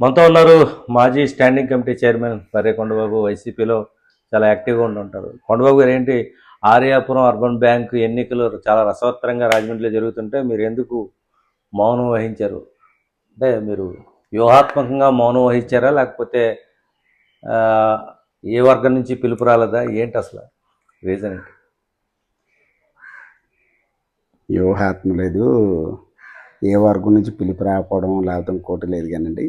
మనతో ఉన్నారు మాజీ standing committee chairman Parre Kondababu వైసీపీలో చాలా యాక్టివ్గా ఉంటుంటారు కొండబాబు గారు ఏంటి? ఆర్యాపురం అర్బన్ బ్యాంకు ఎన్నికలు చాలా రసవత్తరంగా రాజమండ్రిలో జరుగుతుంటే మీరు ఎందుకు మౌనం వహించారు? అంటే మీరు వ్యూహాత్మకంగా మౌనం వహించారా? లేకపోతే ఏ వర్గం నుంచి పిలుపు రాలేదా? ఏంటి అసలు రీజన్ ఏంటి? వ్యూహాత్మ లేదు. ఏ వర్గం నుంచి పిలుపు రాకపోవడం లేకపోతే ఇంకోటి లేదు కానండి.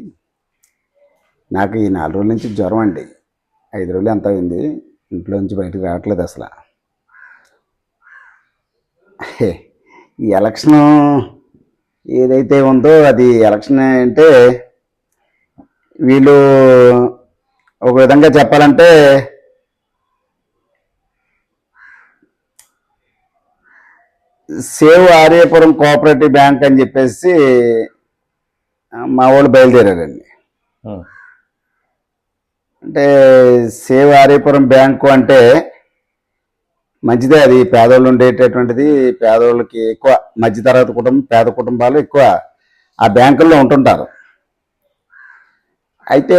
నాకు ఈ నాలుగు రోజుల నుంచి జ్వరం అండి. ఐదు రోజులు ఎంత అయింది? ఇంట్లో నుంచి బయటకు రావట్లేదు అసలు. ఈ ఎలక్షన్ ఏదైతే ఉందో అది ఎలక్షన్ అంటే వీళ్ళు ఒక విధంగా చెప్పాలంటే సేవ్ ఆర్యపురం కోఆపరేటివ్ బ్యాంక్ అని చెప్పేసి మా వాళ్ళు బయలుదేరారండి. అంటే సేవ్ ఆర్యపురం బ్యాంకు అంటే మంచిదే అది పేదోళ్ళు ఉండేటటువంటిది. పేదోళ్ళకి ఎక్కువ మధ్యతరగతి కుటుంబం పేద కుటుంబాలు ఎక్కువ ఆ బ్యాంకుల్లో ఉంటుంటారు. అయితే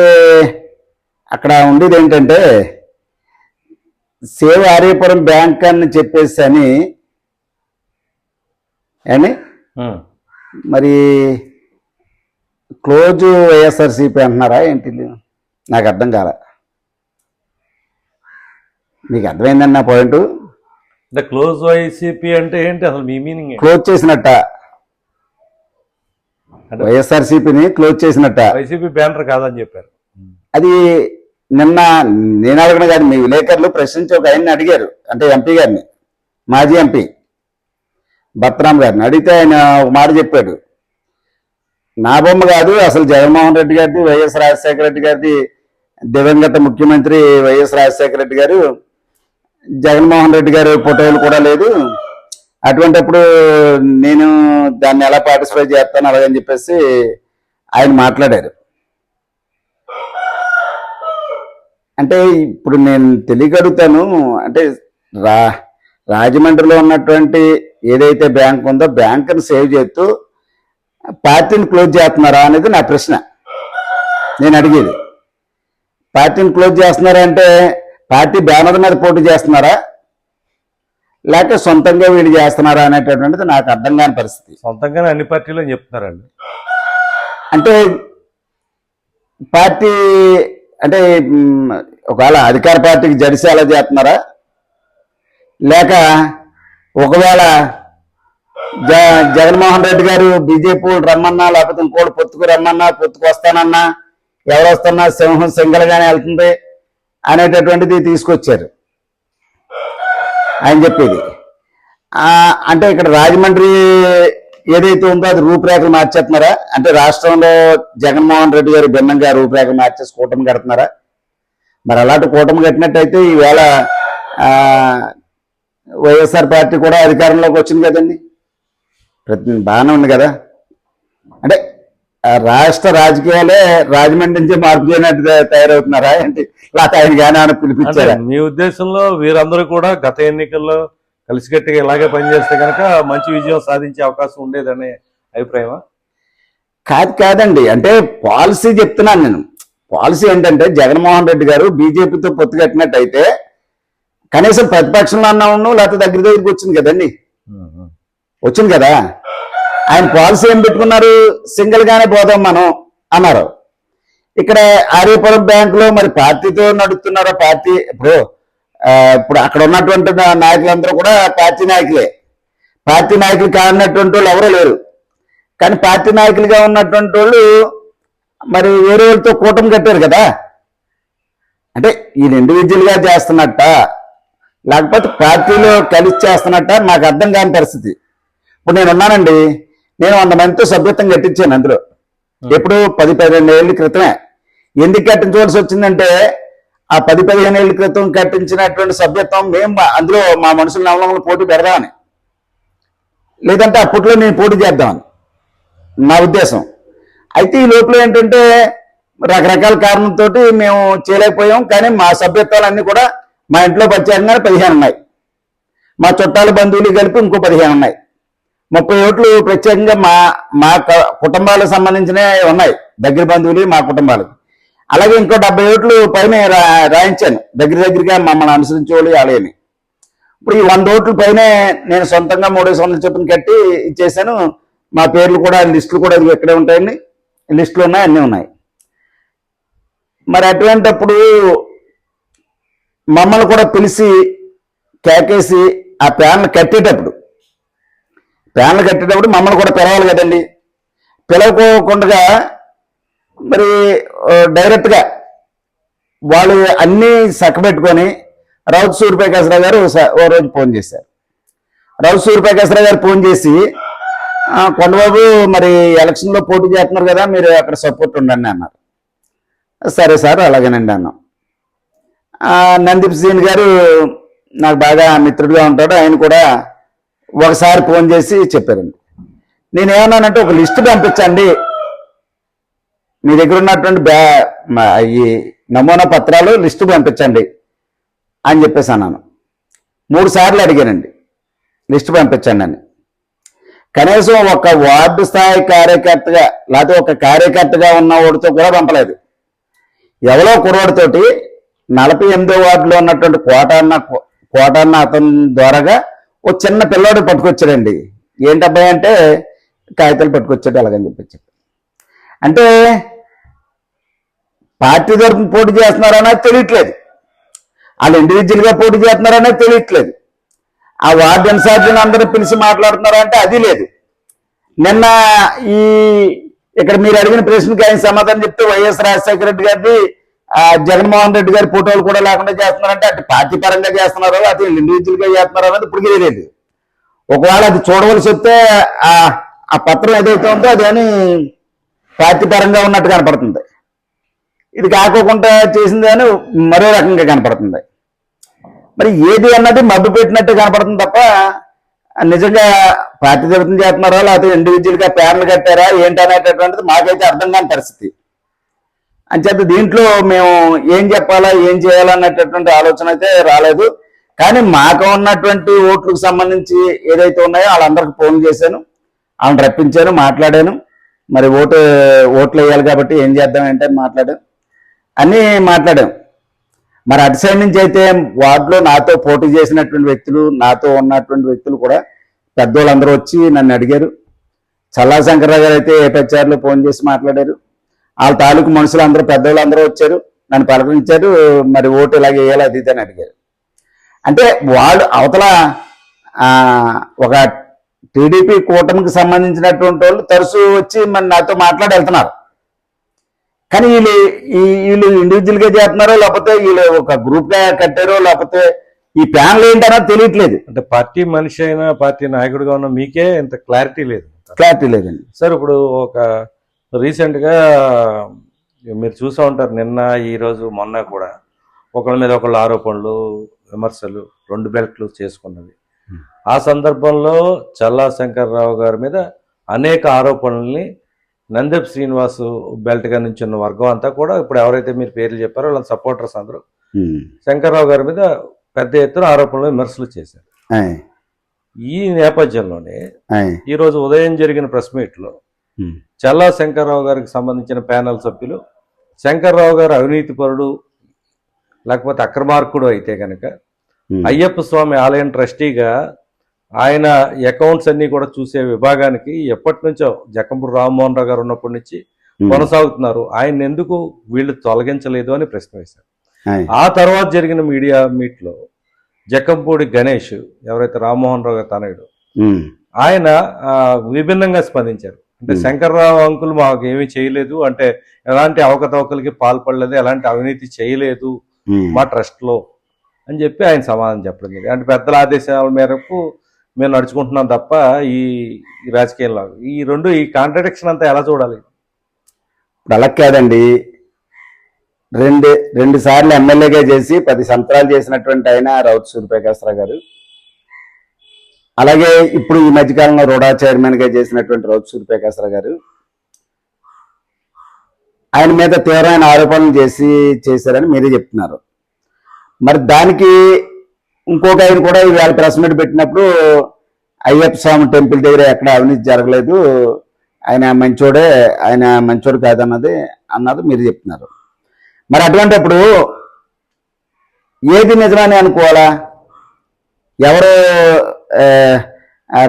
అక్కడ ఉండేది ఏంటంటే సేవ్ ఆర్యపురం బ్యాంక్ అని చెప్పేసి అని అని ఉం. మరి క్లోజ్ వైఎస్ఆర్సీపీ అంటున్నారా ఏంటి? నాకు అర్థం కాల. మీకు అర్థమైందన్న పాయింట్? అంటే క్లోజ్ వైసీపీ అంటే ఏంటి? అసలు మీ మీనింగ్ క్లోజ్ చేసినట్ట. వైఎస్ఆర్సీపీని క్లోజ్ చేసినట్ట. వైసీపీ బ్యానర్ కాదని చెప్పారు. అది నిన్న నేను అడగను కాదు మీ విలేకరులు ప్రశ్నించి ఒక ఆయన్ని అడిగారు అంటే ఎంపీ గారిని మాజీ ఎంపీ. భర్తరామ్ గారిని అడిగితే ఆయన ఒక మాట చెప్పాడు. నా బొమ్మ కాదు అసలు జగన్మోహన్ రెడ్డి గారిది వైఎస్ రాజశేఖర రెడ్డి గారిది దివంగత ముఖ్యమంత్రి వైఎస్ రాజశేఖర రెడ్డి గారు జగన్మోహన్ రెడ్డి గారి ఫోటోలు కూడా లేదు. అటువంటిప్పుడు నేను దాన్ని ఎలా పార్టిసిపేట్ చేస్తాను అలాగని చెప్పేసి ఆయన మాట్లాడారు. అంటే ఇప్పుడు నేను తెలియగలుగుతాను అంటే రా రాజమండ్రిలో ఉన్నటువంటి ఏదైతే బ్యాంక్ ఉందో బ్యాంకును సేవ్ చేస్తూ పార్టీని క్లోజ్ చేస్తున్నారా అనేది నా ప్రశ్న. నేను అడిగేది. పార్టీని క్లోజ్ చేస్తున్నారా అంటే పార్టీ బ్యానర్ మీద పోటీ చేస్తున్నారా? లేక సొంతంగా వీళ్ళు చేస్తున్నారా అనేటటువంటిది నాకు అర్థం కాని పరిస్థితి. సొంతంగానే అన్ని పార్టీలు చెప్తున్నారండి. అంటే పార్టీ అంటే ఒకవేళ అధికార పార్టీకి జడిసి అలా చేస్తున్నారా? లేక ఒకవేళ జ జగన్మోహన్ రెడ్డి గారు బీజేపీ రమ్మన్నా లేకపోతే ఇంకోటి పొత్తుకు రమ్మన్నా పొత్తుకు వస్తానన్నా ఎవరు వస్తున్నా సింహం సింగల్గానే వెళ్తుంది అనేటటువంటిది తీసుకొచ్చారు. ఆయన చెప్పేది. అంటే ఇక్కడ రాజమండ్రి ఏదైతే ఉందో అది రూపురేఖలు మార్చేస్తున్నారా? అంటే రాష్ట్రంలో జగన్మోహన్ రెడ్డి గారు భిన్నంగా రూపురేఖలు మార్చేసి కూటమి కడుతున్నారా? మరి అలాంటి కూటమి కట్టినట్టయితే ఈవేళ వైఎస్ఆర్ పార్టీ కూడా అధికారంలోకి వచ్చింది కదండి. ప్రతి బాగానే ఉంది కదా? అంటే రాష్ట్ర రాజకీయాలే రాజమండ్రి నుంచి మార్పు చేయనట్టు తయారవుతున్నారా? ఏంటి? లేకపోతే ఆయన కానీ ఆయన పిలిపించారా? మీ ఉద్దేశంలో వీరందరూ కూడా గత ఎన్నికల్లో కలిసికట్టుగా ఇలాగే పనిచేస్తే కనుక మంచి విజయం సాధించే అవకాశం ఉండేదనే అభిప్రాయమా? కాదు కాదండి. అంటే పాలసీ చెప్తున్నాను నేను. పాలసీ ఏంటంటే జగన్మోహన్ రెడ్డి గారు బీజేపీతో పొత్తు కట్టినట్టయితే కనీసం ప్రతిపక్షంలో అన్నా ఉన్నాం లేకపోతే దగ్గర దగ్గరికి వచ్చింది కదండి? వచ్చింది కదా? ఆయన పాలసీ ఏం పెట్టుకున్నారు? సింగిల్ గానే పోదాం మనం అన్నారు. ఇక్కడ ఆర్యపురం బ్యాంక్లో మరి పార్టీతో నడుపుతున్నారా? పార్టీ ఇప్పుడు ఇప్పుడు అక్కడ ఉన్నటువంటి నాయకులందరూ కూడా పార్టీ నాయకులే. పార్టీ నాయకులు కానటువంటి వాళ్ళు ఎవరూ లేరు. కానీ పార్టీ నాయకులుగా ఉన్నటువంటి వాళ్ళు మరి వేరే వాళ్ళతో కూటమి కట్టారు కదా? అంటే ఈయన ఇండివిజువల్గా చేస్తున్నట్ట? లేకపోతే పార్టీలో కలిసి చేస్తున్నట్ట? నాకు అర్థం కాని పరిస్థితి. ఇప్పుడు నేను ఉన్నానండి. నేను వంద మందితో సభ్యత్వం కట్టించాను అందులో. ఎప్పుడు పది పదిహేను ఏళ్ళ క్రితమే. ఎందుకు కట్టించవలసి వచ్చిందంటే ఆ పది పదిహేను ఏళ్ళ క్రితం కట్టించినటువంటి సభ్యత్వం మేము అందులో మా మనుషుల నవలంలో పోటీ పెడదామని. లేదంటే అప్పట్లో నేను పోటీ చేద్దామని. నా ఉద్దేశం. అయితే ఈ లోపల ఏంటంటే రకరకాల కారణంతో మేము చేయలేకపోయాం. కానీ మా సభ్యత్వాలన్నీ కూడా మా ఇంట్లో ప్రత్యేకంగా పదిహేను ఉన్నాయి మా చుట్టాల బంధువులు కలిపి ఇంకో పదిహేను ఉన్నాయి ముప్పై ఓట్లు ప్రత్యేకంగా మా మా కుటుంబాలకు సంబంధించినవి ఉన్నాయి. దగ్గర బంధువులు మా కుటుంబాలకు. అలాగే ఇంకో డెబ్బై ఓట్లు పైన రా- రాయించాను. దగ్గర దగ్గరగా మమ్మల్ని అనుసరించేవాళ్ళు అలాగని ఇప్పుడు ఈ వంద ఓట్ల పైనే నేను సొంతంగా మూడేసి వందల చొప్పున కట్టి ఇచ్చేసాను. మా పేర్లు కూడా లిస్టులు కూడా ఇదిగో ఇక్కడే ఉంటాయండి. లిస్టులు ఉన్నాయి అన్నీ ఉన్నాయి. మరి అటువంటప్పుడు మమ్మల్ని కూడా పిలిచి కేకేసి ఆ ప్యాన్లు కట్టేటప్పుడు ప్యాన్లు కట్టేటప్పుడు మమ్మల్ని కూడా పిలవాలి కదండి. పిలవకోకుండా మరి డైరెక్ట్గా వాళ్ళు అన్నీ చక్కబెట్టుకొని రౌత్ సూర్యప్రకాశ్రావు గారు ఓ రోజు ఫోన్ చేశారు. రౌత్ సూర్యప్రకాశరావు గారు ఫోన్ చేసి కొండబాబు మరి ఎలక్షన్లో పోటీ చేస్తున్నారు కదా మీరు అక్కడ సపోర్ట్ ఉండండి అన్నారు. సరే సార్ అలాగేనండి అన్నాం. నందీప్ సీన్ గారు నాకు బాగా మిత్రుడిగా ఉంటాడు. ఆయన కూడా ఒకసారి ఫోన్ చేసి చెప్పారండి. నేను ఏమన్నానంటే ఒక లిస్ట్ పంపించండి. మీ దగ్గర ఉన్నటువంటి బ్యా ఈ నమూనా పత్రాలు లిస్టు పంపించండి అని చెప్పేసి అన్నాను. మూడు సార్లు అడిగానండి లిస్ట్ పంపించండి అని. కనీసం ఒక వార్డు స్థాయి కార్యకర్తగా లేకపోతే ఒక కార్యకర్తగా ఉన్న వాడితో కూడా పంపలేదు. ఎవరో కుర్రోడితోటి నలభై ఎనిమిదో వార్డులో ఉన్నటువంటి కోటన్న కోటన్న అతని ద్వారాగా ఓ చిన్న పిల్లోడు పట్టుకొచ్చాడండి. ఏంటబ్బాయి అంటే కాగితాలు పట్టుకొచ్చాడు అలాగని చెప్పొచ్చాడు అంటే పార్టీ తరఫున పోటీ చేస్తున్నారనేది తెలియట్లేదు. వాళ్ళు ఇండివిజువల్గా పోటీ చేస్తున్నారనేది తెలియట్లేదు. ఆ వార్డు ఇన్ఛార్జీని అందరూ పిలిచి మాట్లాడుతున్నారంటే అది లేదు. నిన్న ఈ ఇక్కడ మీరు అడిగిన ప్రశ్నకి ఆయన సమాధానం చెప్తే వైఎస్ రాజశేఖర రెడ్డి గారిది జగన్మోహన్ రెడ్డి గారి ఫోటోలు కూడా లేకుండా చేస్తున్నారంటే అటు పార్టీ పరంగా చేస్తున్నారో అది ఇండివిజువల్గా చేస్తున్నారో అనేది ఇప్పుడు తెలియదు. ఒకవేళ అది చూడవలసి వస్తే ఆ పత్రం ఏదైతే ఉందో అదేని పార్టీ పరంగా ఉన్నట్టు కనపడుతుంది. ఇది కాకోకుండా చేసింది అని మరో రకంగా కనపడుతుంది. మరి ఏది అన్నది మబ్బు పెట్టినట్టు కనపడుతుంది తప్ప నిజంగా పార్టీ తరఫున చేస్తున్నారా లేకపోతే ఇండివిజువల్గా ప్యాన్లు కట్టారా ఏంటనేటటువంటిది మాకైతే అర్థం కాని పరిస్థితి. అంచేత దీంట్లో మేము ఏం చెప్పాలా ఏం చేయాలనేటటువంటి ఆలోచన అయితే రాలేదు. కానీ మాకు ఉన్నటువంటి ఓట్లకు సంబంధించి ఏదైతే ఉన్నాయో వాళ్ళందరికి ఫోన్ చేశాను. వాళ్ళని రప్పించాను మాట్లాడాను. మరి ఓటు ఓట్లు వేయాలి కాబట్టి ఏం చేద్దాం ఏంటని మాట్లాడాను. అన్నీ మాట్లాడాం. మరి అటు సైడ్ నుంచి అయితే వార్డులో నాతో పోటీ చేసినటువంటి వ్యక్తులు నాతో ఉన్నటువంటి వ్యక్తులు కూడా పెద్దోళ్ళందరూ వచ్చి నన్ను అడిగారు. చల్లా శంకర్రావు గారు అయితే ఏపీహెచ్ఆర్లో ఫోన్ చేసి మాట్లాడారు. వాళ్ళ తాలూకు మనుషులు అందరూ పెద్దోళ్ళు అందరూ వచ్చారు నన్ను పలకరించారు మరి ఓటు ఇలాగ వేయాలి అది ఇది అని అడిగారు. అంటే వాళ్ళు అవతల ఒక టీడీపీ కూటమికి సంబంధించినటువంటి వాళ్ళు తరచూ వచ్చి మరి నాతో మాట్లాడి వెళ్తున్నారు. కానీ వీళ్ళు ఈ వీళ్ళు ఇండివిజువల్గా చేస్తున్నారో లేకపోతే వీళ్ళు ఒక గ్రూప్గా కట్టారో లేకపోతే ఈ ప్యాన్లు ఏంటన్నది తెలియట్లేదు. అంటే పార్టీ మనిషి అయినా పార్టీ నాయకుడిగా ఉన్న మీకే ఇంత క్లారిటీ లేదు. క్లారిటీ లేదండి. సార్ ఇప్పుడు ఒక రీసెంట్గా మీరు చూసా ఉంటారు నిన్న ఈ రోజు మొన్న కూడా ఒకళ్ళ మీద ఒకళ్ళ ఆరోపణలు విమర్శలు రెండు బెల్ట్లు చేసుకున్నవి. ఆ సందర్భంలో చల్లా శంకర్రావు గారి మీద అనేక ఆరోపణల్ని నందెప్ శ్రీనివాస్ బెల్ట్గా నుంచి ఉన్న వర్గం అంతా కూడా ఇప్పుడు ఎవరైతే మీరు పేర్లు చెప్పారో వాళ్ళ సపోర్టర్స్ అందరూ. శంకర్రావు గారి మీద పెద్ద ఎత్తున ఆరోపణలు విమర్శలు చేశారు ఈ నేపథ్యంలోనే ఆయ్, ఈ రోజు ఉదయం జరిగిన ప్రెస్ మీట్లో ఉమ్, చల్లా శంకర్రావు గారికి సంబంధించిన ప్యానల్ సభ్యులు. శంకర్రావు గారు అవినీతిపరుడు లేకపోతే అక్రమార్కుడు అయితే కనుక. అయ్యప్ప స్వామి ఆలయం ట్రస్టీగా ఆయన అకౌంట్స్ అన్ని కూడా చూసే విభాగానికి ఎప్పటి నుంచో జక్కంపూడి రామ్మోహన్ రావు గారు ఉన్నప్పటి నుంచి. కొనసాగుతున్నారు. ఆయన ఎందుకు వీళ్ళు తొలగించలేదు అని ప్రశ్న వేశారు. ఆ తర్వాత జరిగిన మీడియా మీట్లో జక్కంపూడి గణేష్ ఎవరైతే రామ్మోహన్ రావు గారు తనయుడు ఆయన విభిన్నంగా స్పందించారు. అంటే. శంకర్రావు అంకుల్ మాకు ఏమీ చేయలేదు. అంటే ఎలాంటి అవకతవకలకి పాల్పడలేదు ఎలాంటి అవినీతి చేయలేదు. మా ట్రస్ట్లో అని చెప్పి ఆయన సమాధానం చెప్పడం జరిగింది. అంటే పెద్దల ఆదేశాల మేరకు మేము నడుచుకుంటున్నాం తప్ప ఈ ఈ రాజకీయంలో ఈ రెండు ఈ కాంట్రడిక్షన్ అంతా ఎలా చూడాలి? ఇప్పుడు అలా కాదండి. రెండు రెండు సార్లు ఎమ్మెల్యేగా చేసి పది సంవత్సరాలు చేసినటువంటి ఆయన రౌత్ సూర్యప్రకాశ్రావు గారు. అలాగే ఇప్పుడు ఈ మధ్యకాలంలో రోడా చైర్మన్గా చేసినటువంటి రౌత్ సూర్యప్రకాశ్రావు గారు ఆయన మీద తీవ్రమైన ఆరోపణలు చేసి చేశారని మీరే చెప్తున్నారు. మరి దానికి ఇంకొక ఆయన కూడా ఇవాళ ప్రెస్ మీట్ పెట్టినప్పుడు అయ్యప్ప స్వామి టెంపుల్ దగ్గర ఎక్కడ అవినీతి జరగలేదు ఆయన మంచోడే ఆయన మంచోడు కాదన్నది అన్నది మీరు చెప్తున్నారు. మరి అటువంటిప్పుడు ఏది నిజమని అనుకోవాలా? ఎవరు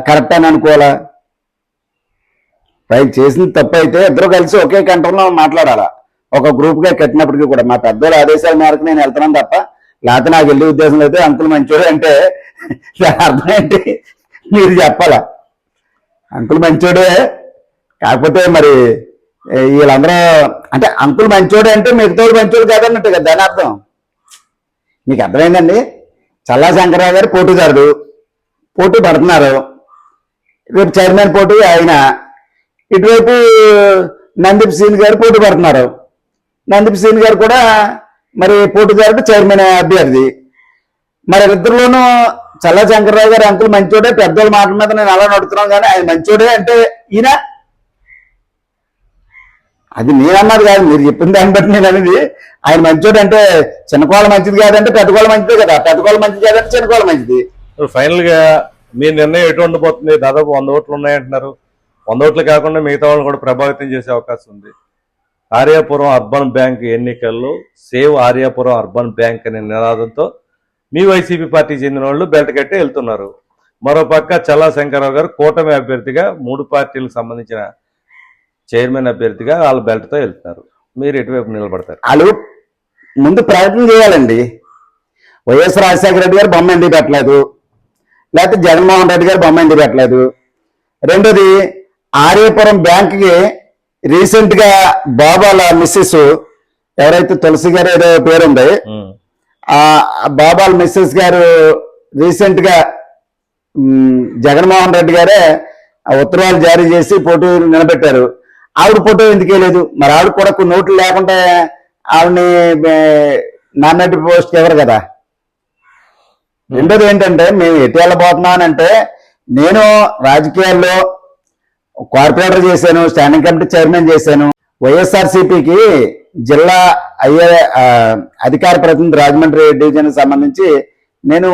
కరెక్ట్ అని అనుకోవాలా? పైకి చేసిన తప్పు అయితే ఇద్దరు కలిసి ఒకే కంఠంలో మాట్లాడాలా? ఒక గ్రూప్గా కట్టినప్పటికీ కూడా. మా పెద్దోళ్ళ ఆదేశాల మేరకు నేను వెళ్తున్నాను తప్ప లేకపోతే నాకు వెళ్ళే ఉద్దేశం అయితే అంకుల్ మంచోడు అంటే అర్థం ఏంటి? మీరు చెప్పాలా? అంకుల్ మంచోడే? కాకపోతే మరి వీళ్ళందరూ అంటే అంకుల్ మంచోడు అంటే మిగతా మంచోడు కాదన్నట్టు కదా దాని అర్థం. మీకు అర్థమైందండి? చల్లా శంకరరావు గారు పోటీదారుడు పోటీ పడుతున్నారు. రేపు చైర్మన్ పోటీ ఆయన. ఇటువైపు నందీప్ సీన్ గారు పోటీ పడుతున్నారు. నందీప్ సీన్ గారు కూడా మరి పోటీదారుడు చైర్మన్ అభ్యర్థి. మరి ఇద్దరులోనూ చల్ల శంకర్రావు గారు అంకుల్ మంచోడే పెద్దోళ్ళ మాటల మీద నేను అలా నడుతున్నాను కానీ ఆయన మంచోడే అంటే ఈయన? అది నేను కాదు మీరు చెప్పిన దాన్ని బట్టి నేను అనేది ఆయన మంచోడు అంటే చిన్నకోళ్ళ మంచిది కాదంటే పెద్దకోళ్ళ మంచిదే కదా. పెద్దకోళ్ళ మంచిది కాదంటే చిన్నకోళ్ళ మంచిది. ఫైనల్గా మీ నిర్ణయం ఎటు ఉండబోతుంది? దాదాపు వంద ఓట్లు ఉన్నాయంటున్నారు. వంద ఓట్లు కాకుండా మిగతా వాళ్ళని కూడా ప్రభావితం చేసే అవకాశం ఉంది. ఆర్యాపురం అర్బన్ బ్యాంక్ ఎన్నికల్లో సేవ్ ఆర్యాపురం అర్బన్ బ్యాంక్ అనే నినాదంతో మీ వైసీపీ పార్టీకి చెందిన వాళ్ళు బెల్ట్ వెళ్తున్నారు. మరోపక్క చల్లా శంకరరావు గారు కూటమి అభ్యర్థిగా మూడు పార్టీలకు సంబంధించిన చైర్మన్ అభ్యర్థిగా వాళ్ళ బెల్ట్తో వెళ్తున్నారు. మీరు ఎటువైపు నిలబడతారు? వాళ్ళు ముందు ప్రయత్నం చేయాలండి. వైఎస్ రాజశేఖర రెడ్డి గారు బొమ్మ ఎందుకు పెట్టలేదు? లేకపోతే జగన్మోహన్ రెడ్డి గారు బొమ్మ ఎందుకు పెట్టలేదు? రెండోది ఆర్యపురం బ్యాంక్కి రీసెంట్గా బాబాల మిస్సెస్ ఎవరైతే తులసి గారు ఏదో పేరుంది. ఆ బాబాల మిస్సెస్ గారు రీసెంట్గా మ్, జగన్మోహన్ రెడ్డి గారే ఆ ఉత్తర్వులు జారీ చేసి ఫోటో నిలబెట్టారు. ఆవిడ ఫోటో ఎందుకు వేయలేదు? మరి ఆవిడ కూడా కొన్ని నోట్లు లేకుండా ఆవిడని నాన్నటి పోస్ట్ ఎవరు కదా? రెండోది ఏంటంటే మేము ఎటు వెళ్ళబోతున్నానంటే నేను రాజకీయాల్లో కార్పొరేటర్ చేశాను స్టాండింగ్ కమిటీ చైర్మన్ చేశాను. వైఎస్ఆర్సీపీకి జిల్లా అయ్యే అధికార ప్రతినిధి రాజమండ్రి డివిజన్ సంబంధించి నేను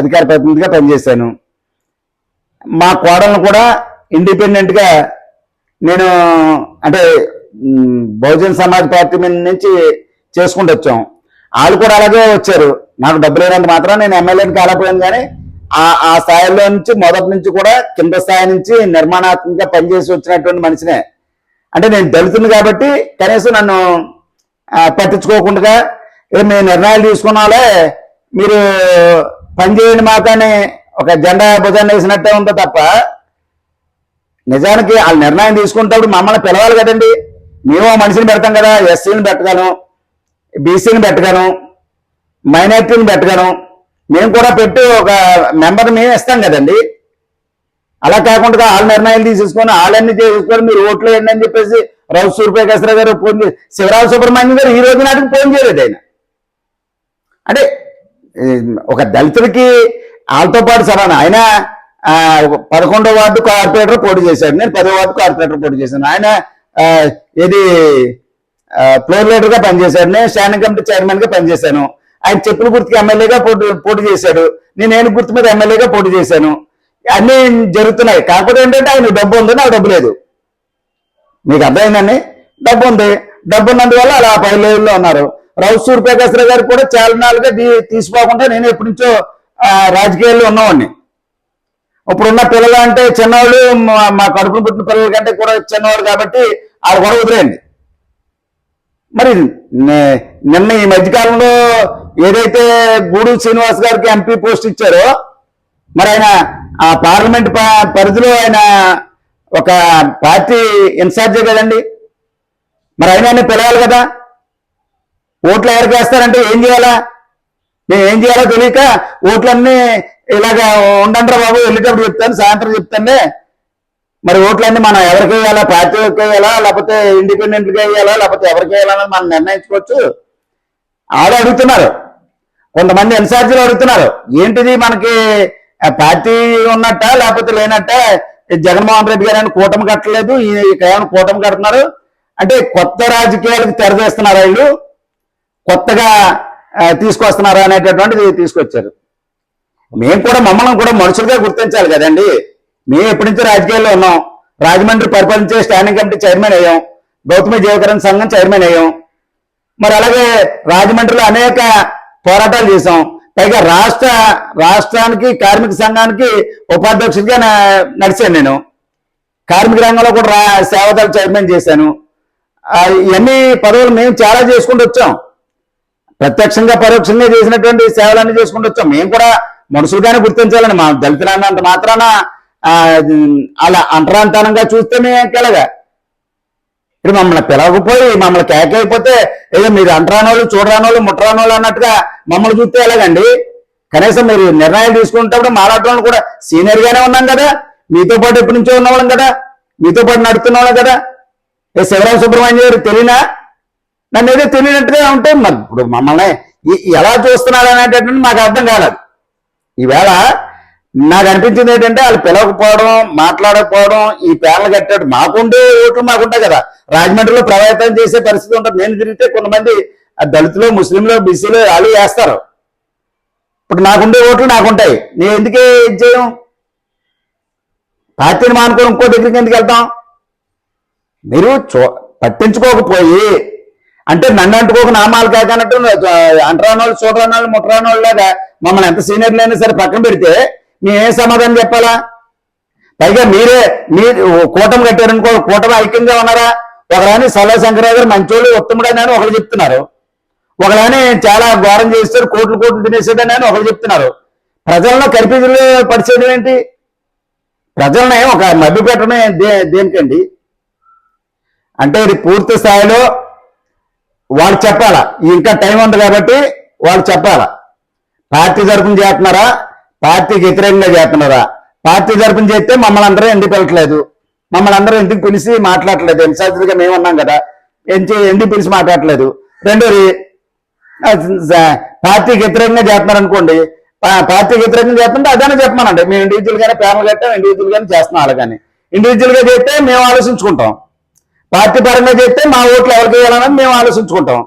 అధికార ప్రతినిధిగా పనిచేశాను. మా కోడలను కూడా ఇండిపెండెంట్గా నేను అంటే మ్, బహుజన్ సమాజ్ పార్టీ నుంచి చేసుకుంటూ వచ్చాం. వాళ్ళు కూడా అలాగే వచ్చారు. నాకు డబ్బు లేనంత మాత్రం నేను ఎమ్మెల్యేని కాలేకపోయాను కానీ ఆ ఆ స్థాయిలో నుంచి మొదటి నుంచి కూడా కింద స్థాయి నుంచి నిర్మాణాత్మకంగా పనిచేసి వచ్చినటువంటి మనిషినే. అంటే నేను దళితుని కాబట్టి కనీసం నన్ను పట్టించుకోకుండా మీ నిర్ణయాలు తీసుకున్నాలే మీరు పని చేయండి మాకని ఒక జెండా భుజాన్ని వేసినట్టే ఉందో తప్ప నిజానికి వాళ్ళ నిర్ణయం తీసుకునేటప్పుడు మమ్మల్ని పిలవాలి కదండి. మేము మనిషిని పెడతాం కదా ఎస్సీని పెట్టగలం బీసీని పెట్టగలను మైనార్టీని పెట్టగలను మేము కూడా పెట్టి ఒక మెంబర్ మేము ఇస్తాం కదండి. అలా కాకుండా వాళ్ళ నిర్ణయాలు తీసుకొని వాళ్ళన్ని చేసుకొని మీరు ఓట్లు వేయండి అని చెప్పేసి రౌత్ సూర్యప్రకాశ్రావు గారు ఫోన్ చేసి శివరావు సుబ్రహ్మణ్యం గారు ఈ రోజు నాటికి ఫోన్ చేయలేదు ఆయన. అంటే ఒక దళితుడికి వాళ్ళతో పాటు సమానం. ఆయన ఒక పదకొండో వార్డు కార్పొరేటర్ పోటీ చేశాడు. నేను పదో వార్డు కార్పొరేటర్ పోటీ చేశాను. ఆయన ఇది ఫ్లోర్ లీడర్గా పనిచేశాడు. నేను స్టాండింగ్ కమిటీ చైర్మన్గా పనిచేశాను. ఆయన చెప్పుల గుర్తుకి ఎమ్మెల్యేగా పోటీ పోటీ చేశాడు. నేను ఏను గుర్తు మీద ఎమ్మెల్యేగా పోటీ చేశాను. అన్నీ జరుగుతున్నాయి. కాకపోతే ఏంటంటే ఆయన డబ్బు ఉంది నాకు డబ్బు లేదు. మీకు అర్థమైందండి? డబ్బు ఉంది. డబ్బు ఉన్నందువల్ల అలా పై లెవెల్లో ఉన్నారు. రౌత్ సూర్యప్రకాశ్రావు గారు కూడా చాలా నాలుగా తీసుకోకుండా నేను ఎప్పటి నుంచో రాజకీయాల్లో ఉన్నవాడిని. ఇప్పుడున్న పిల్లలు అంటే చిన్నవాళ్ళు మా- మా కడుపును పుట్టిన పిల్లల కంటే కూడా చిన్నవాడు కాబట్టి ఆడ కూడా వదిలేయండి. మరి నిన్న ఈ మధ్యకాలంలో ఏదైతే గూడు శ్రీనివాస్ గారికి ఎంపీ పోస్ట్ ఇచ్చారో మరి ఆయన ఆ పార్లమెంట్ పరిధిలో ఆయన ఒక పార్టీ ఇన్ఛార్జే కదండి. మరి ఆయన ఆయన పిలవాలి కదా. ఓట్లు ఎవరికి వేస్తారంటే ఏం చేయాలా? మేము ఏం చేయాలో తెలియక ఓట్లన్నీ ఇలాగా ఉండండి బాబు వెళ్ళేటప్పుడు చెప్తాను సాయంత్రం చెప్తానే మరి ఓట్లన్నీ మనం ఎవరికి వేయాలా? పార్టీకి వేయాలా? లేకపోతే ఇండిపెండెంట్గా వేయాలా? లేకపోతే ఎవరికి వేయాలన్నది మనం నిర్ణయించుకోవచ్చు? ఆడ అడుగుతున్నారు. కొంతమంది ఇన్ఛార్జీలు అడుగుతున్నారు. ఏంటిది మనకి పార్టీ ఉన్నట్ట? లేకపోతే లేనట్ట? జగన్మోహన్ రెడ్డి గారు ఏమైనా కూటమి కట్టలేదు? కేవలం ఇక ఏమైనా కూటమి కడుతున్నారు? అంటే కొత్త రాజకీయాలకు తెరవేస్తున్నారు వీళ్ళు. కొత్తగా తీసుకొస్తున్నారు అనేటటువంటిది తీసుకొచ్చారు. మేము కూడా మమ్మల్ని కూడా మనుషులుగా గుర్తించాలి కదండి. మేము ఎప్పటి నుంచో రాజకీయాల్లో ఉన్నాం. రాజమండ్రి పరిపాలించే స్టాండింగ్ కమిటీ చైర్మన్ అయ్యాం. గౌతమ జీవకరణ సంఘం చైర్మన్ అయ్యాం. మరి అలాగే రాజమండ్రిలో అనేక పోరాటాలు చేశాం. పైగా రాష్ట్ర రాష్ట్రానికి కార్మిక సంఘానికి ఉపాధ్యక్షుడిగా నడిచాను నేను. కార్మిక రంగంలో కూడా రా సేవదళ చైర్మన్ చేశాను. ఇవన్నీ పదవులు మేము చాలా చేసుకుంటూ వచ్చాం. ప్రత్యక్షంగా పరోక్షంగా చేసినటువంటి సేవలన్నీ చేసుకుంటూ వచ్చాం. మేము కూడా మనుషులుగానే గుర్తించాలని మా దళితులన్నంత మాత్రాన అలా అంటరాంతనంగా చూస్తే మేము ఎక్కలగా ఇప్పుడు మమ్మల్ని పిలవకపోయి మమ్మల్ని కేకైపోతే ఏదో మీరు అంటరానోళ్ళు చూడరానోళ్ళు ముట్టరానోళ్ళు అన్నట్టుగా మమ్మల్ని చూస్తే ఎలాగండి? కనీసం మీరు నిర్ణయాలు తీసుకునేటప్పుడు మాట్లాడటం కూడా సీనియర్ గానే ఉన్నాం కదా మీతో పాటు ఎప్పటి నుంచో ఉన్నవాళ్ళం కదా మీతో పాటు నడుస్తున్న వాళ్ళం కదా. ఏ శివరామ సుబ్రహ్మణ్యం గారు తెలియనా? నన్ను ఏదో తెలియనట్టుగా ఉంటే మరి ఇప్పుడు మమ్మల్ని ఎలా చూస్తున్నారు అనేటటువంటి మాకు అర్థం కాలేదు. ఈవేళ నాకు అనిపించింది ఏంటంటే వాళ్ళు పిలవకపోవడం మాట్లాడకపోవడం ఈ పేర్లు కట్టాడు మాకుండే ఓట్లు మాకుంటాయి కదా. రాజమండ్రిలో ప్రభావితం చేసే పరిస్థితి ఉంటుంది. నేను తిరిగితే కొంతమంది ఆ దళితులు ముస్లింలు బీసీలు వాళ్ళు వేస్తారు. ఇప్పుడు నాకుండే ఓట్లు నాకుంటాయి. నేను ఎందుకే ఇది చేయం పార్టీని మానుకొని ఇంకో దగ్గరికి ఎందుకు వెళ్తాం? మీరు చూ పట్టించుకోకపోయి అంటే నన్ను అంటుకోక నామాలు కాకన్నట్టు అంటరాని వాళ్ళు చూడరాని వాళ్ళు ముట్టరాని వాళ్ళు లాగా మమ్మల్ని ఎంత సీనియర్లు అయినా సరే పక్కన పెడితే మేమేం సమాధానం చెప్పాలా? పైగా మీరే మీరు కూటమి కట్టారనుకో కూటమి ఐక్యంగా ఉన్నారా? ఒకరాని సల్లా శంకరరావు గారు మంచోళ్ళు ఉత్తముడని అని ఒకరు చెప్తున్నారు. ఒకరాని చాలా ఘోరం చేస్తారు కోట్లు కోట్లు తినేసేదని అని ఒకరు చెప్తున్నారు. ప్రజలను కనిపించలు పరిచయం ఏంటి? ప్రజలనే ఒక మభ్య పెట్టడమే దే దేనికండి? అంటే ఇది పూర్తి స్థాయిలో వాళ్ళు చెప్పాలా? ఇంకా టైం ఉంది కాబట్టి వాళ్ళు చెప్పాలా? పార్టీ తరపున చేస్తున్నారా? పార్టీకి వ్యతిరేకంగా చేస్తున్నారా? పార్టీ తరపున చేస్తే మమ్మల్ని అందరూ ఎందుకు మమ్మల్ని అందరూ ఎందుకు పిలిచి మాట్లాడట్లేదు? ఇన్ఛార్జిగా మేము ఉన్నాం కదా ఎంచి ఎందుకు పిలిచి మాట్లాడట్లేదు? రెండోది పార్టీకి వ్యతిరేకంగా చేస్తున్నారు అనుకోండి పార్టీకి వ్యతిరేకంగా చేస్తుంటే అదేనే చెప్పమనండి. మేము ఇండివిజువల్ గానే ప్యానల్ కట్టాం ఇండివిజువల్ గానే చేస్తున్నాం అలాగని ఇండివిజువల్గా చేస్తే మేము ఆలోచించుకుంటాం. పార్టీ పరంగా చేస్తే మా ఓట్లు ఎవరికి వేయాలని మేము ఆలోచించుకుంటాం.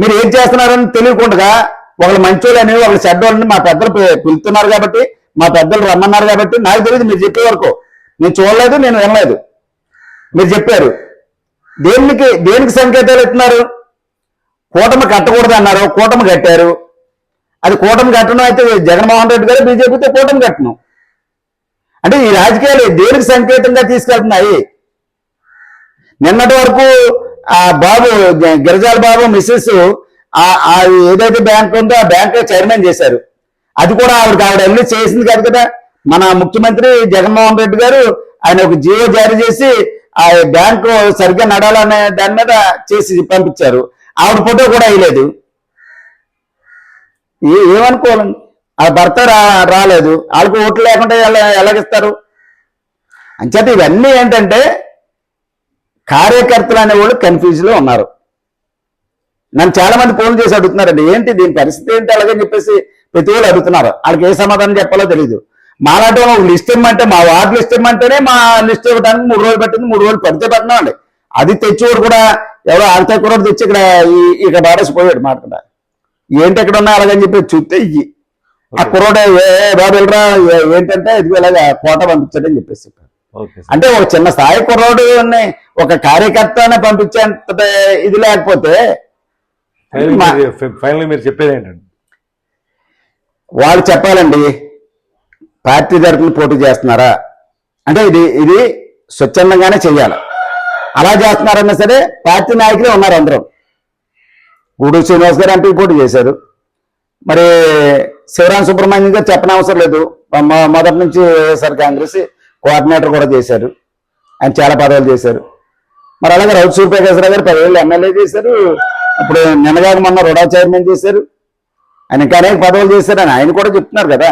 మీరు ఏం చేస్తున్నారని తెలియకుండా ఒకళ్ళు మంచోళ్ళని ఒకళ్ళు చెడ్డోళ్ళని మా పెద్దలు పిలుతున్నారు కాబట్టి మా పెద్దలు రమ్మన్నారు కాబట్టి నాకు తెలియదు మీరు చెప్పే వరకు. నేను చూడలేదు నేను వినలేదు. మీరు చెప్పారు. దేనికి దేనికి సంకేతాలు ఇస్తున్నారు? కూటమి కట్టకూడదు అన్నారు కూటమి కట్టారు. అది కూటమి కట్టడం అయితే జగన్మోహన్ రెడ్డి గారు బీజేపీతో కూటమి కట్టను అంటే ఈ రాజకీయాలు దేనికి సంకేతంగా తీసుకెళ్తున్నాయి? నిన్నటి వరకు ఆ బాబు గిరిజాల బాబు మిస్సెస్ ఆ ఏదైతే బ్యాంక్ ఉందో ఆ బ్యాంక్ చైర్మన్ చేశారు. అది కూడా ఆవిడకి ఆవిడ వెళ్ళి చేసింది కాదు కదా. మన ముఖ్యమంత్రి జగన్మోహన్ రెడ్డి గారు ఆయన ఒక జీవో జారీ చేసి ఆ బ్యాంకు సరిగ్గా నడాలనే దాని మీద చేసి పంపించారు. ఆవిడ ఫోటో కూడా వేయలేదు. ఏమనుకోవాలండి? ఆ భర్త రాలేదు. వాళ్ళకి ఓట్లు లేకుండా ఎలా ఎలాగిస్తారు? అంచేత ఇవన్నీ ఏంటంటే కార్యకర్తలు అనేవాళ్ళు కన్ఫ్యూజ్లో ఉన్నారు. నన్ను చాలా మంది ఫోన్ చేసి అడుగుతున్నారండి ఏంటి దీని పరిస్థితి ఏంటి? అలాగని చెప్పేసి ప్రతి వాళ్ళు అడుగుతున్నారు. వాళ్ళకి ఏ సమాధానం చెప్పాలో తెలియదు మాలాంటి ఒక లిస్ట్ ఇమ్మంటే మా వార్డు లిస్ట్ ఇమ్మంటేనే మా లిస్ట్ ఇవ్వడానికి మూడు రోజులు పట్టింది మూడు రోజులు పడితే పెట్టినాం అండి. అది తెచ్చేవాడు కూడా ఎవరో ఆడితే కూడా తెచ్చి ఇక్కడ ఈ- ఇక్కడ బాడేసి పోయాడు మాట కూడా ఏంటి ఎక్కడ ఉన్నా అలాగని చెప్పి చూస్తే ఇయ్యి. ఆ కుర్రోడు బాబు వెళ్ళరా ఏంటంటే ఇది ఇలాగ కోట పంపించాడని చెప్పేసి చెప్పారు అంటే ఒక చిన్న స్థాయి కుర్రోడు ఒక కార్యకర్తనే పంపించేంత ఇది లేకపోతే ఫైనల్ మీరు చెప్పేది ఏంటండి? వాళ్ళు చెప్పాలండి పార్టీ తరఫున పోటీ చేస్తున్నారా? అంటే ఇది ఇది స్వచ్ఛందంగానే చెయ్యాలి. అలా చేస్తున్నారన్నా సరే పార్టీ నాయకులే ఉన్నారు అందరం. గూడూరు శ్రీనివాస్ గారు ఎంపీ పోటీ చేశారు. మరి శివరాం సుబ్రహ్మణ్యం గారు చెప్పనవసరం లేదు. మొదటి నుంచి వైఎస్ఆర్ కాంగ్రెస్ కోఆర్డినేటర్ కూడా చేశారు. ఆయన చాలా పదవులు చేశారు. మరి అలాగే రౌత్ సూర్యప్రకాశ్రావు గారు పదివేలు ఎమ్మెల్యే చేశారు. ఇప్పుడు నిన్నగాక మొన్న రుడా చైర్మన్ చేశారు. ఆయన ఇంకా అనేక పదవులు చేశారని ఆయన కూడా చెప్తున్నారు కదా.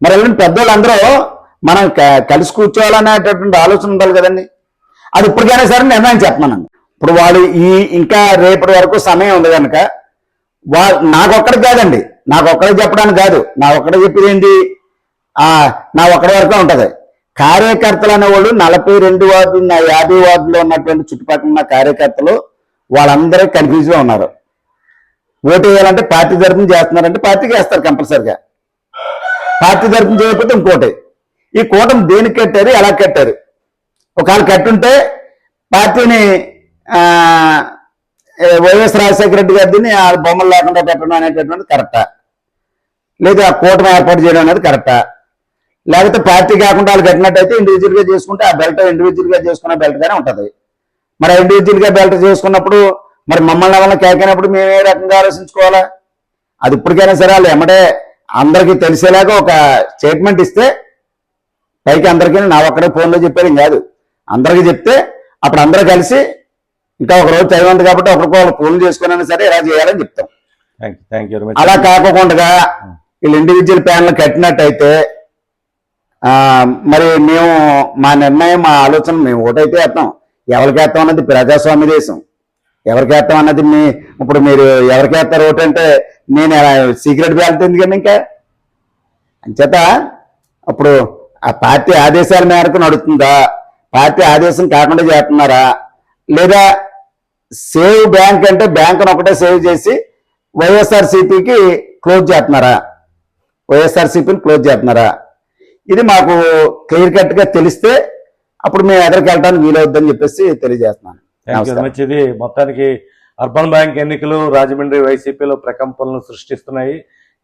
మరి అలాంటి పెద్దోళ్ళు మనం కలిసి కూర్చోవాలనేటటువంటి ఆలోచన ఉండాలి కదండి. అది ఇప్పటికైనా సరే నిర్ణయం చెప్పమనండి. ఇప్పుడు వాళ్ళు ఈ ఇంకా రేపటి వరకు సమయం ఉంది కనుక వా నాకొక్కడికి కాదండి. నాకొక్కడికి చెప్పడానికి కాదు. నా ఒక్కడికి చెప్పేది ఏంటి? నా ఒక్కడి వరకే ఉంటుంది. కార్యకర్తలు అనేవాళ్ళు నలభై రెండు వార్డు నా యాభై వార్డులో ఉన్నటువంటి చుట్టుపక్కల ఉన్న కార్యకర్తలు వాళ్ళందరూ కన్ఫ్యూజ్గా ఉన్నారు. ఓటు వేయాలంటే పార్టీ తరఫున చేస్తున్నారంటే పార్టీకి వేస్తారు కంపల్సరిగా. పార్టీ తరఫున చేయకపోతే ఇంకోటి. ఈ కూటమి దేనికి కట్టారు ఎలా కట్టారు? ఒకవేళ కట్టుంటే పార్టీని వైఎస్ రాజశేఖర రెడ్డి గారిని ఆ బొమ్మలు లేకుండా పెట్టడం అనేటటువంటిది కరెక్టా? లేదా ఆ కూటమి ఏర్పాటు చేయడం అనేది కరెక్టా? లేకపోతే పార్టీ కాకుండా వాళ్ళు కట్టినట్టయితే ఇండివిజువల్గా చేసుకుంటే ఆ బెల్ట్ ఇండివిజువల్గా చేసుకున్న బెల్ట్గానే ఉంటుంది. మరి ఇండివిజువల్గా బెల్ట్ చేసుకున్నప్పుడు మరి మమ్మల్ని ఎవరైనా కేకైనప్పుడు మేము ఏ రకంగా ఆలోచించుకోవాలా? అది ఇప్పటికైనా సరే వాళ్ళు ఎమ్మటే అందరికీ తెలిసేలాగా ఒక స్టేట్మెంట్ ఇస్తే పైకి అందరికీ నా ఒక్కడే ఫోన్లో చెప్పారు ఏం కాదు. అందరికీ చెప్తే అప్పుడు అందరూ కలిసి ఇంకా ఒక రోజు టైం ఉంది కాబట్టి ఒకరికి వాళ్ళు ఫోన్లు చేసుకున్నా సరే ఇలా చేయాలని చెప్తాం. అలా కాకుండా వీళ్ళు ఇండివిజువల్ ప్యానల్ కట్టినట్టయితే మరి మేము మా నిర్ణయం మా ఆలోచన మేము ఓటైతే వేస్తాం. ఎవరికి అన్నది ప్రజాస్వామ్య దేశం. ఎవరికేస్తాం అన్నది మీ ఇప్పుడు మీరు ఎవరికేస్తారు ఓటు అంటే నేను సీక్రెట్ బ్యాలెట్ ఎందుకండి ఇంకా? అంచేత అప్పుడు ఆ పార్టీ ఆదేశాల మేరకు నడుస్తుందా? పార్టీ ఆదేశం కాకుండా చేస్తున్నారా? లేదా సేవ్ బ్యాంక్ అంటే బ్యాంకును ఒకటే సేవ్ చేసి వైఎస్ఆర్సీపీకి క్లోజ్ చేస్తున్నారా? వైఎస్ఆర్సీపీని క్లోజ్ చేస్తున్నారా? ఇది మాకు క్లియర్ కట్గా తెలిస్తే అప్పుడు మేము ఎదరికి వెళ్ళడానికి వీలవుద్దని చెప్పేసి తెలియజేస్తున్నాను. ఇది మొత్తానికి అర్బన్ బ్యాంక్ ఎన్నికలు రాజమండ్రి వైసీపీలో ప్రకంపనలు సృష్టిస్తున్నాయి.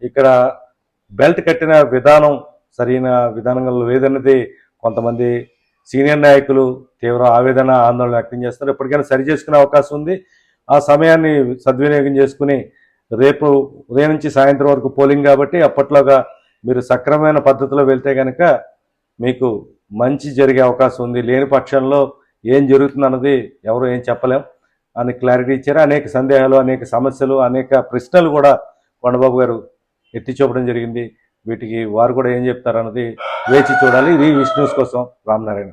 ఇక్కడ బెల్ట్ కట్టిన విధానం సరైన విధానంగా లేదన్నది కొంతమంది సీనియర్ నాయకులు తీవ్ర ఆవేదన ఆందోళన వ్యక్తం చేస్తున్నారు. ఎప్పటికైనా సరి చేసుకునే అవకాశం ఉంది. ఆ సమయాన్ని సద్వినియోగం చేసుకుని రేపు ఉదయం నుంచి సాయంత్రం వరకు పోలింగ్ కాబట్టి అప్పట్లోగా మీరు సక్రమమైన పద్ధతిలో వెళ్తే కనుక మీకు మంచి జరిగే అవకాశం ఉంది. లేని పక్షంలో ఏం జరుగుతుంది అన్నది ఎవరు ఏం చెప్పలేం. అని క్లారిటీ ఇచ్చారు. అనేక సందేహాలు అనేక సమస్యలు అనేక ప్రశ్నలు కూడా కొండబాబు గారు ఎత్తి చూపడం జరిగింది. వీటికి వారు కూడా ఏం చెప్తారన్నది వేచి చూడాలి. ఇది విష్ణూస్ కోసం. రామనారాయణ.